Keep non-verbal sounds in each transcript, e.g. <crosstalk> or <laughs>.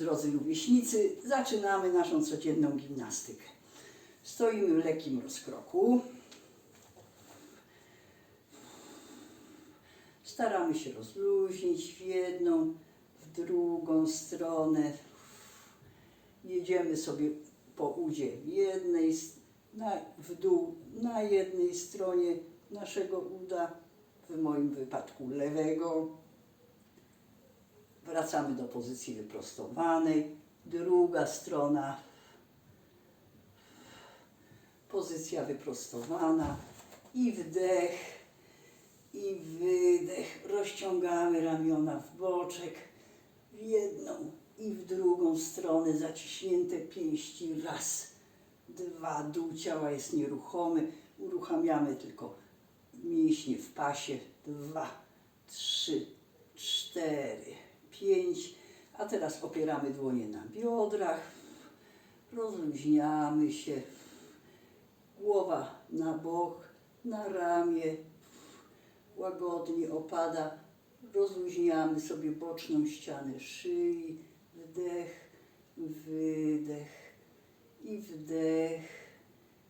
drodzy rówieśnicy, zaczynamy naszą codzienną gimnastykę. Stoimy w lekkim rozkroku. Staramy się rozluźnić w jedną, w drugą stronę. Jedziemy sobie po udzie jednej, na, w dół na jednej stronie naszego uda, w moim wypadku lewego. Wracamy do pozycji wyprostowanej. Druga strona. Pozycja wyprostowana. I wdech. I wydech. Rozciągamy ramiona w boczek. W jedną i w drugą stronę. Zaciśnięte pięści. Raz. Dwa. Dół ciała jest nieruchomy. Uruchamiamy tylko mięśnie w pasie. Dwa. Trzy. Cztery. Pięć. A teraz opieramy dłonie na biodrach. Rozluźniamy się. Głowa na bok, na ramię. Łagodnie opada. Rozluźniamy sobie boczną ścianę szyi. Wdech, wydech i wdech.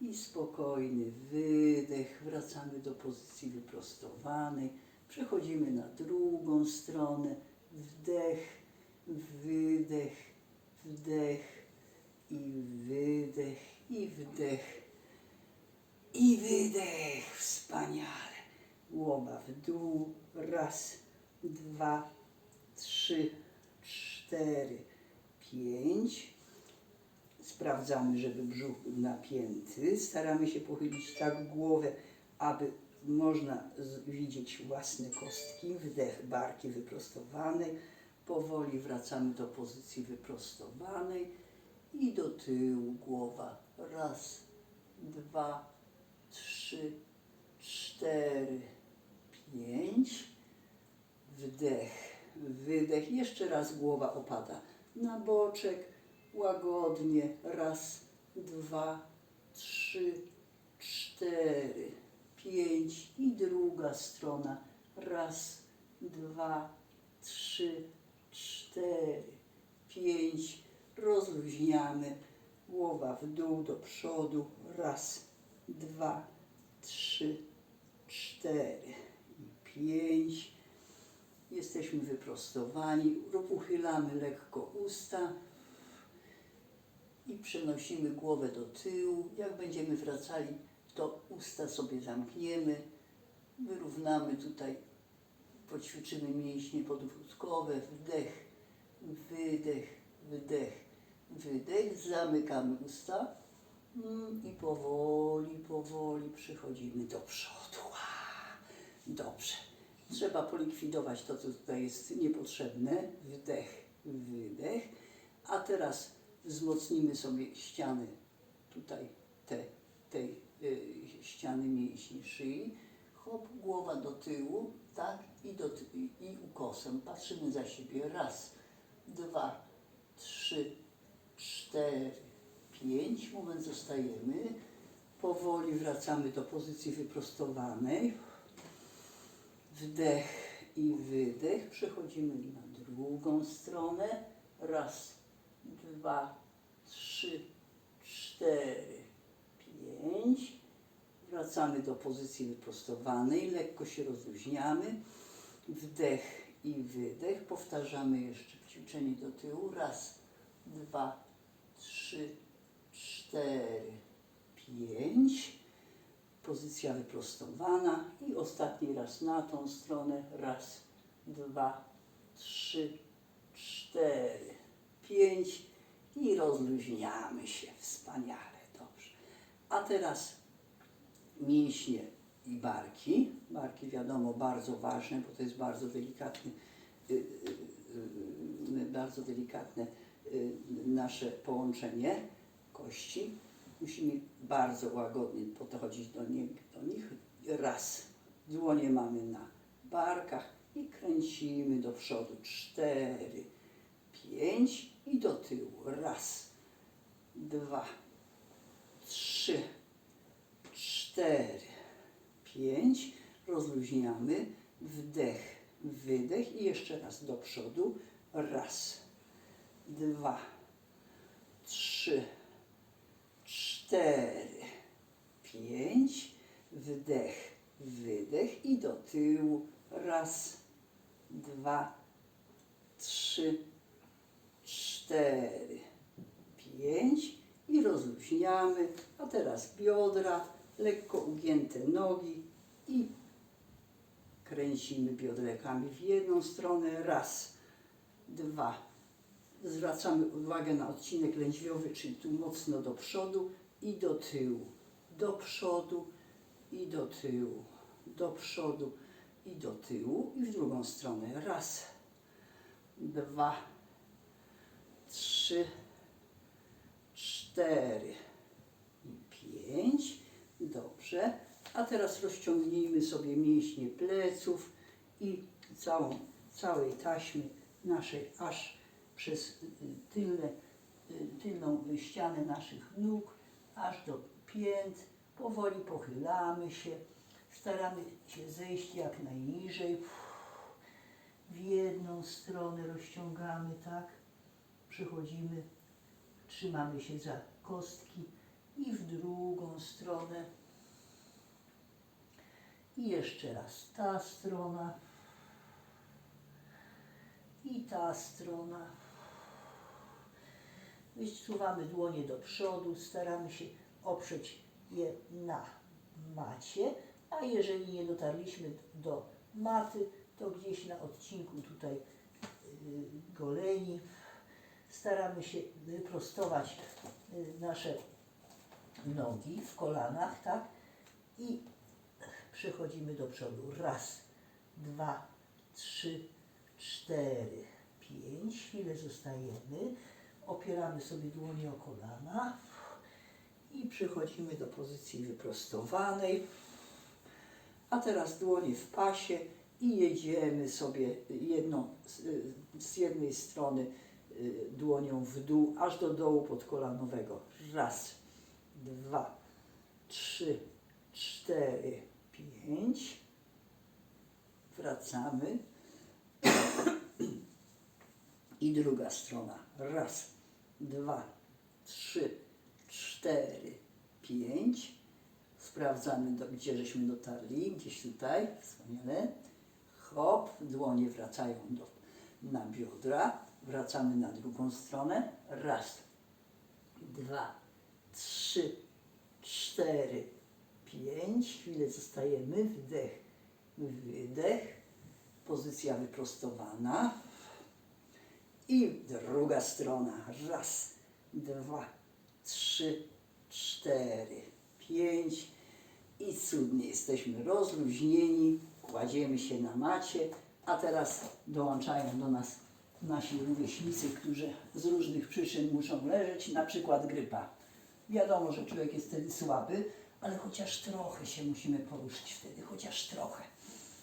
I spokojny wydech. Wracamy do pozycji wyprostowanej. Przechodzimy na drugą stronę. Wdech, wydech, wdech i wydech i wdech i wydech. Wspaniale. Głowa w dół. Raz, dwa, trzy, cztery, pięć. Sprawdzamy, żeby brzuch był napięty. Staramy się pochylić tak głowę, aby można widzieć własne kostki. Wdech barki wyprostowanej. Powoli wracamy do pozycji wyprostowanej i do tyłu głowa. Raz, dwa, trzy, cztery, pięć. Wdech, wydech. Jeszcze raz głowa opada na boczek. Łagodnie. Raz, dwa, trzy, cztery, pięć. I druga strona. Raz, dwa, trzy, cztery, pięć. Rozluźniamy. Głowa w dół, do przodu. Raz, dwa, trzy, cztery i pięć. Jesteśmy wyprostowani. Uchylamy lekko usta i przenosimy głowę do tyłu. Jak będziemy wracali, to usta sobie zamkniemy. Wyrównamy tutaj, poćwiczymy mięśnie podwódkowe. Wdech, wydech, wdech, wydech. Zamykamy usta. Mm, I powoli, powoli przechodzimy do przodu. Dobrze. Trzeba polikwidować to, co tutaj jest niepotrzebne. Wdech, wydech. A teraz wzmocnimy sobie ściany tutaj, te, tej ściany mięśni szyi. Hop, głowa do tyłu, tak, i, do, i ukosem. Patrzymy za siebie. Raz, dwa, trzy, cztery, pięć. Moment zostajemy. Powoli wracamy do pozycji wyprostowanej. Wdech i wydech. Przechodzimy na drugą stronę. Raz, dwa, trzy, cztery, pięć. Wracamy do pozycji wyprostowanej. Lekko się rozluźniamy. Wdech i wydech. Powtarzamy jeszcze ćwiczenie do tyłu. Raz, dwa, trzy, cztery, pięć. Pozycja wyprostowana i ostatni raz na tą stronę. Raz, dwa, trzy, cztery, pięć i rozluźniamy się. Wspaniale. A teraz mięśnie i barki. Barki wiadomo bardzo ważne, bo to jest bardzo delikatny, y, y, y, bardzo delikatne nasze połączenie kości. Musimy bardzo łagodnie podchodzić do, nie, do nich. Raz. Dłonie mamy na barkach i kręcimy do przodu. Cztery, pięć i do tyłu. Raz, dwa, trzy, cztery, pięć. Rozluźniamy. Wdech, wydech i jeszcze raz do przodu. Raz, dwa, trzy, cztery, pięć, wdech, wydech i do tyłu. Raz, dwa, trzy, cztery, pięć i rozluźniamy. A teraz biodra, lekko ugięte nogi i kręcimy biodrekami w jedną stronę. Raz, dwa. Zwracamy uwagę na odcinek lędźwiowy, czyli tu mocno do przodu i do tyłu. Do przodu i do tyłu. Do przodu i do tyłu. I w drugą stronę. Raz, dwa, trzy, cztery i pięć. Dobrze. A teraz rozciągnijmy sobie mięśnie pleców i całą, całej taśmy naszej aż przez y, tylne, y, tylną ścianę naszych nóg, aż do pięt. Powoli pochylamy się. Staramy się zejść jak najniżej. W jedną stronę rozciągamy, tak? Przechodzimy, trzymamy się za kostki i w drugą stronę. I jeszcze raz ta strona i ta strona. Wysuwamy dłonie do przodu, staramy się oprzeć je na macie, a jeżeli nie dotarliśmy do maty, to gdzieś na odcinku tutaj y, goleni staramy się wyprostować y, nasze nogi w kolanach, tak? I przechodzimy do przodu. Raz, dwa, trzy, cztery, pięć. Chwilę zostajemy. Opieramy sobie dłonie o kolana i przechodzimy do pozycji wyprostowanej. A teraz dłonie w pasie i jedziemy sobie jedną, z, z jednej strony y, dłonią w dół, aż do dołu podkolanowego. Raz, dwa, trzy, cztery, pięć. Wracamy. I druga strona. Raz, dwa, trzy, cztery, pięć. Sprawdzamy, do, gdzie żeśmy dotarli. Gdzieś tutaj. Wspaniale. Hop, dłonie wracają do, na biodra. Wracamy na drugą stronę. Raz, dwa, trzy, cztery, pięć. Chwilę zostajemy. Wdech, wydech. Pozycja wyprostowana. I druga strona. Raz, dwa, trzy, cztery, pięć. I cudnie jesteśmy rozluźnieni. Kładziemy się na macie. A teraz dołączają do nas nasi rówieśnicy, którzy z różnych przyczyn muszą leżeć, na przykład grypa. Wiadomo, że człowiek jest wtedy słaby, ale chociaż trochę się musimy poruszyć wtedy, chociaż trochę.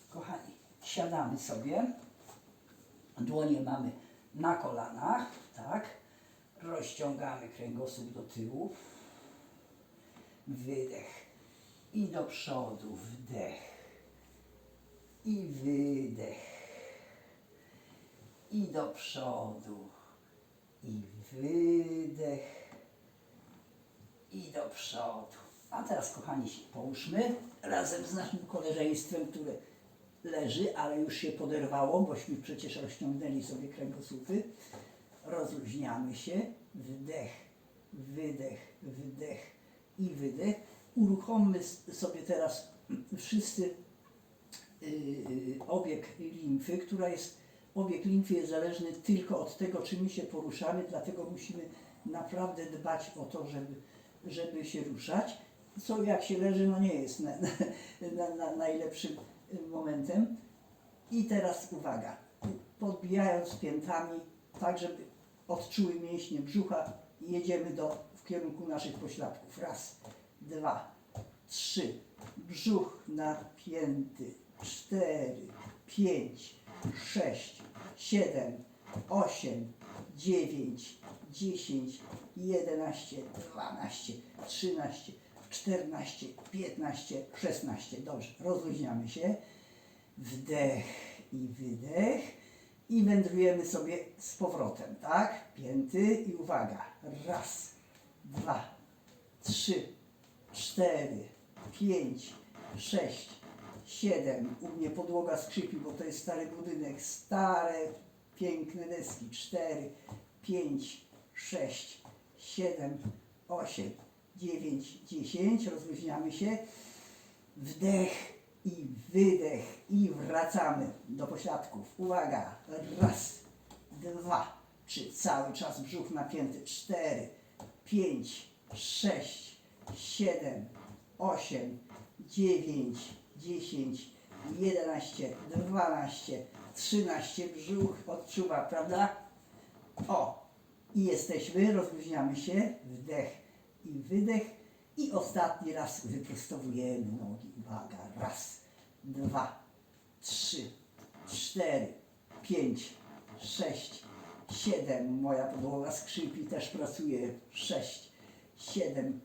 Kochani, siadamy sobie, dłonie mamy na kolanach, tak? Rozciągamy kręgosłup do tyłu, wydech i do przodu, wdech i wydech i do przodu i wydech i do przodu. A teraz, kochani, się połóżmy razem z naszym koleżeństwem, które leży, ale już się poderwało, bośmy przecież rozciągnęli sobie kręgosłupy. Rozluźniamy się. Wdech, wydech, wdech i wydech. Uruchommy sobie teraz wszyscy yy, obieg limfy, która jest, obieg limfy jest zależny tylko od tego, czy my się poruszamy, dlatego musimy naprawdę dbać o to, żeby, żeby się ruszać. Co jak się leży, no nie jest na, <laughs> na, na, najlepszym momentem. I teraz uwaga, podbijając piętami, tak żeby odczuły mięśnie brzucha, jedziemy do, w kierunku naszych pośladków. Raz, dwa, trzy, brzuch napięty, cztery, pięć, sześć, siedem, osiem, dziewięć, dziesięć, jedenaście, dwanaście, trzynaście, czternaście, piętnaście, szesnaście. Dobrze, rozluźniamy się. Wdech i wydech. i wędrujemy sobie z powrotem, tak? Pięty i uwaga. Raz, dwa, trzy, cztery, pięć, sześć, siedem. U mnie podłoga skrzypi, bo to jest stary budynek. Stare, piękne deski. Cztery, pięć, sześć, siedem, osiem, dziewięć, dziesięć. Rozluźniamy się. Wdech i wydech i wracamy do pośladków. Uwaga. Raz, dwa, trzy. Cały czas brzuch napięty. Cztery, pięć, sześć, siedem, osiem, dziewięć, dziesięć, jedenaście, dwanaście, trzynaście. Brzuch odczuwa, prawda? O, i jesteśmy, rozluźniamy się, wdech i wydech. I ostatni raz wyprostowujemy nogi. Uwaga, raz, dwa, trzy, cztery, pięć, sześć, siedem. Moja podłoga skrzypi, też pracuje. Sześć, siedem,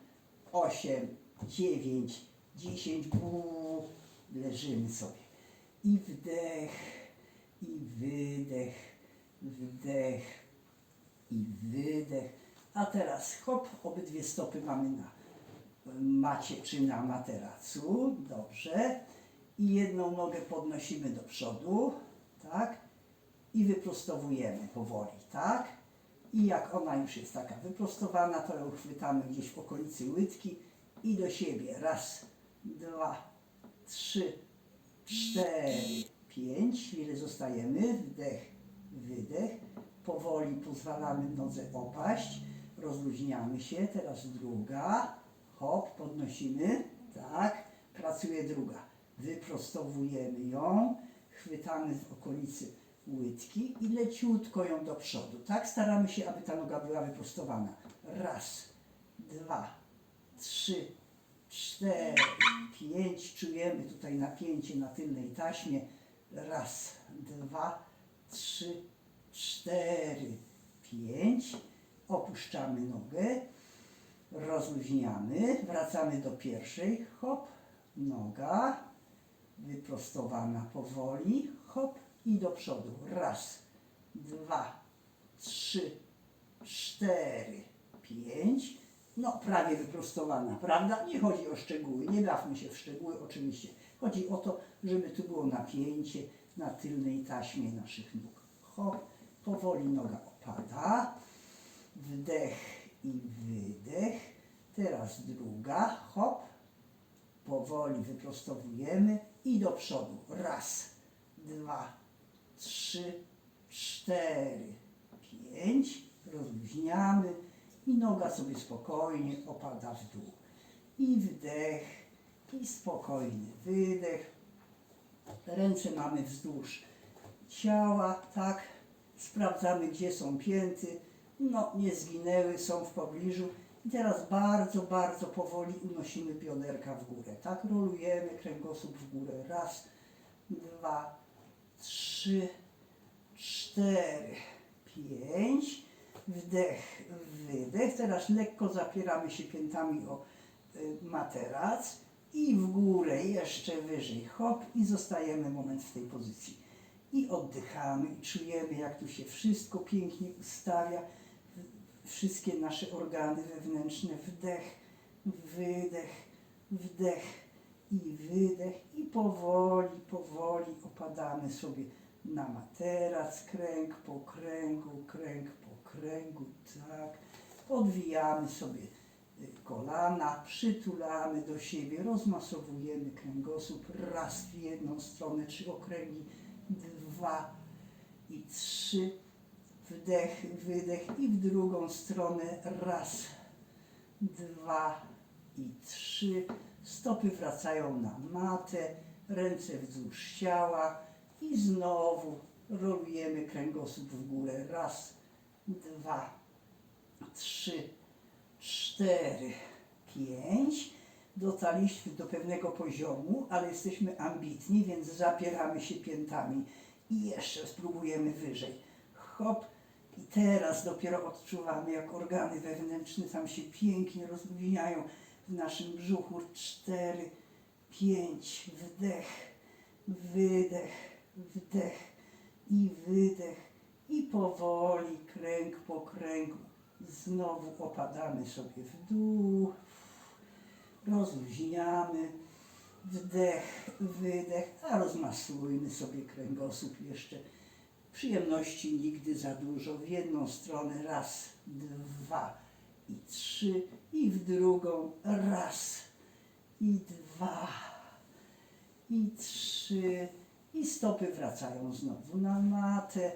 osiem, dziewięć, dziesięć. Buu. Leżymy sobie. I wdech, i wydech, wdech, i wydech. A teraz hop, obydwie stopy mamy na macie czy na materacu. Dobrze. I jedną nogę podnosimy do przodu, tak? I wyprostowujemy powoli, tak? I jak ona już jest taka wyprostowana, to ją chwytamy gdzieś w okolicy łydki i do siebie. Raz, dwa, trzy, cztery, pięć. Chwilę zostajemy. Wdech, wydech. Powoli pozwalamy nodze opaść. Rozluźniamy się. Teraz druga. Hop, podnosimy. Tak. Pracuje druga. Wyprostowujemy ją. Chwytamy w okolicy łydki i leciutko ją do przodu. Tak staramy się, aby ta noga była wyprostowana. Raz, dwa, trzy, cztery, pięć. Czujemy tutaj napięcie na tylnej taśmie. Raz, dwa, trzy, cztery, pięć. Opuszczamy nogę. Rozluźniamy. Wracamy do pierwszej. Hop, noga. Wyprostowana powoli. Hop i do przodu. Raz, dwa, trzy, cztery, pięć. No, prawie wyprostowana, prawda? Nie chodzi o szczegóły, nie bawmy się w szczegóły oczywiście. Chodzi o to, żeby tu było napięcie na tylnej taśmie naszych nóg. Hop, powoli noga opada. Wdech i wydech. Teraz druga, hop. Powoli wyprostowujemy i do przodu. Raz, dwa, trzy, cztery, pięć. Rozluźniamy i noga sobie spokojnie opada w dół. I wdech, i spokojny wydech. Ręce mamy wzdłuż ciała, tak. Sprawdzamy, gdzie są pięty. No, nie zginęły, są w pobliżu. I teraz bardzo, bardzo powoli unosimy bioderka w górę, tak. Rolujemy kręgosłup w górę. Raz, dwa, trzy, cztery, pięć. Wdech, wydech. Teraz lekko zapieramy się piętami o y, materac i w górę, jeszcze wyżej. Hop i zostajemy moment w tej pozycji. I oddychamy i czujemy, jak tu się wszystko pięknie ustawia. Wszystkie nasze organy wewnętrzne. Wdech, wydech, wdech i wydech. I powoli, powoli opadamy sobie na materac, kręg po kręgu, kręg po kręgu, tak. Odwijamy sobie y, kolana, przytulamy do siebie, rozmasowujemy kręgosłup raz w jedną stronę, trzy okręgi, dwa i trzy. Wdech, wydech i w drugą stronę raz, dwa i trzy. Stopy wracają na matę, ręce wzdłuż ciała i znowu rolujemy kręgosłup w górę. Raz, dwa, trzy, cztery, pięć. Dotarliśmy do pewnego poziomu, ale jesteśmy ambitni, więc zapieramy się piętami i jeszcze spróbujemy wyżej. Hop. I teraz dopiero odczuwamy, jak organy wewnętrzne tam się pięknie rozluźniają w naszym brzuchu. Cztery, pięć, wdech, wydech, wdech i wydech i powoli kręg po kręgu znowu opadamy sobie w dół, rozluźniamy, wdech, wydech, a rozmasujmy sobie kręgosłup jeszcze. Przyjemności nigdy za dużo. W jedną stronę raz, dwa i trzy i w drugą raz i dwa i trzy i stopy wracają znowu na matę.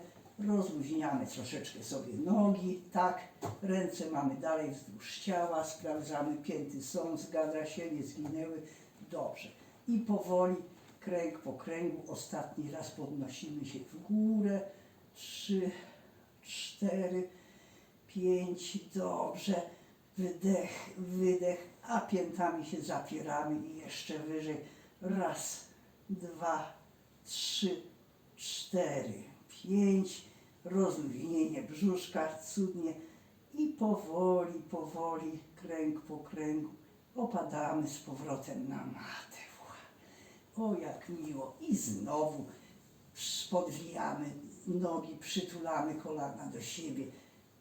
Rozluźniamy troszeczkę sobie nogi, tak. Ręce mamy dalej wzdłuż ciała, sprawdzamy, pięty są, zgadza się, nie zginęły. Dobrze. I powoli, kręg po kręgu, ostatni raz podnosimy się w górę. Trzy, cztery, pięć, dobrze. Wydech, wydech, a piętami się zapieramy i jeszcze wyżej. Raz, dwa, trzy, cztery, pięć. Rozluźnienie brzuszka, cudnie. I powoli, powoli, kręg po kręgu, opadamy z powrotem na matę. O, jak miło. I znowu podwijamy nogi, przytulamy kolana do siebie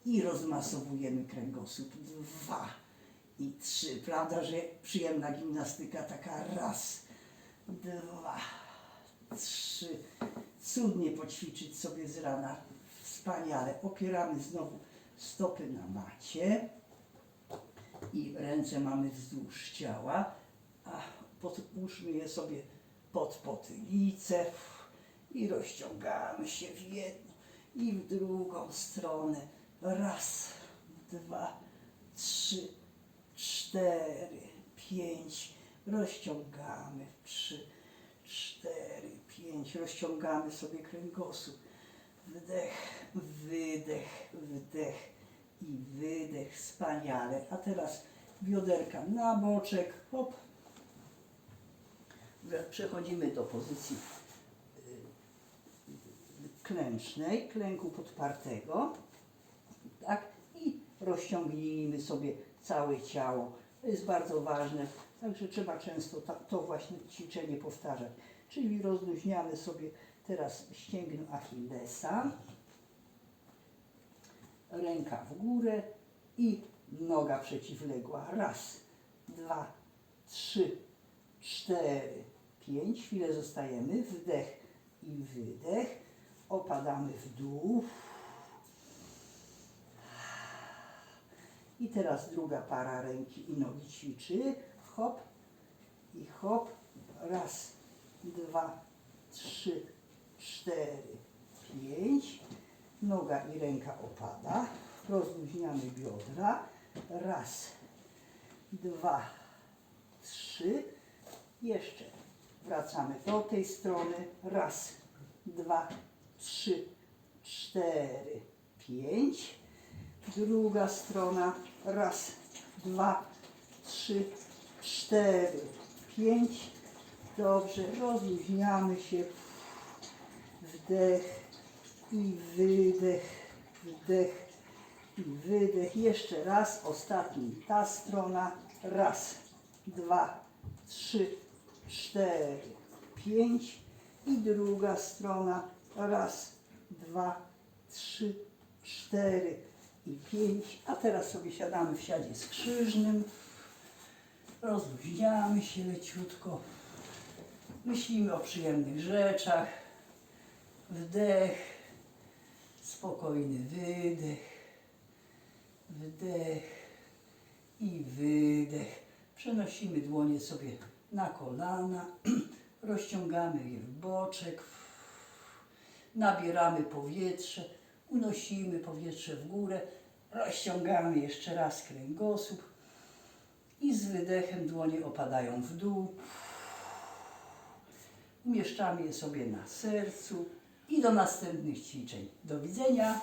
i rozmasowujemy kręgosłup. Dwa i trzy. Prawda, że przyjemna gimnastyka taka raz, dwa, trzy. Cudnie poćwiczyć sobie z rana. Wspaniale. Opieramy znowu stopy na macie i ręce mamy wzdłuż ciała, a podłóżmy je sobie pod potylicę i rozciągamy się w jedną i w drugą stronę. Raz, dwa, trzy, cztery, pięć. Rozciągamy. Trzy, cztery, pięć. Rozciągamy sobie kręgosłup. Wdech, wydech, wdech i wydech. Wspaniale. A teraz bioderka na boczek. Hop. Przechodzimy do pozycji y, klęcznej, klęku podpartego. Tak? I rozciągnijmy sobie całe ciało. To jest bardzo ważne, także trzeba często to właśnie ćwiczenie powtarzać. Czyli rozluźniamy sobie teraz ścięgno Achillesa, ręka w górę i noga przeciwległa. Raz, dwa, trzy, cztery, pięć. Chwilę zostajemy. Wdech i wydech. Opadamy w dół. I teraz druga para ręki i nogi ćwiczy. Hop i hop. Raz, dwa, trzy, cztery, pięć. Noga i ręka opada. Rozluźniamy biodra. Raz, dwa, trzy. Jeszcze wracamy do tej strony. Raz, dwa, trzy, cztery, pięć. Druga strona. Raz, dwa, trzy, cztery, pięć. Dobrze, rozluźniamy się. Wdech i wydech, wdech i wydech. Jeszcze raz, ostatni. Ta strona. Raz, dwa, trzy, cztery, pięć. I druga strona. Raz, dwa, trzy, cztery i pięć. A teraz sobie siadamy w siadzie skrzyżnym. Rozluźniamy się leciutko. Myślimy o przyjemnych rzeczach. Wdech, spokojny wydech, wdech i wydech. Przenosimy dłonie sobie na kolana, <clears throat> rozciągamy je w boczek, nabieramy powietrze, unosimy powietrze w górę, rozciągamy jeszcze raz kręgosłup i z wydechem dłonie opadają w dół. Umieszczamy je sobie na sercu i do następnych ćwiczeń. Do widzenia.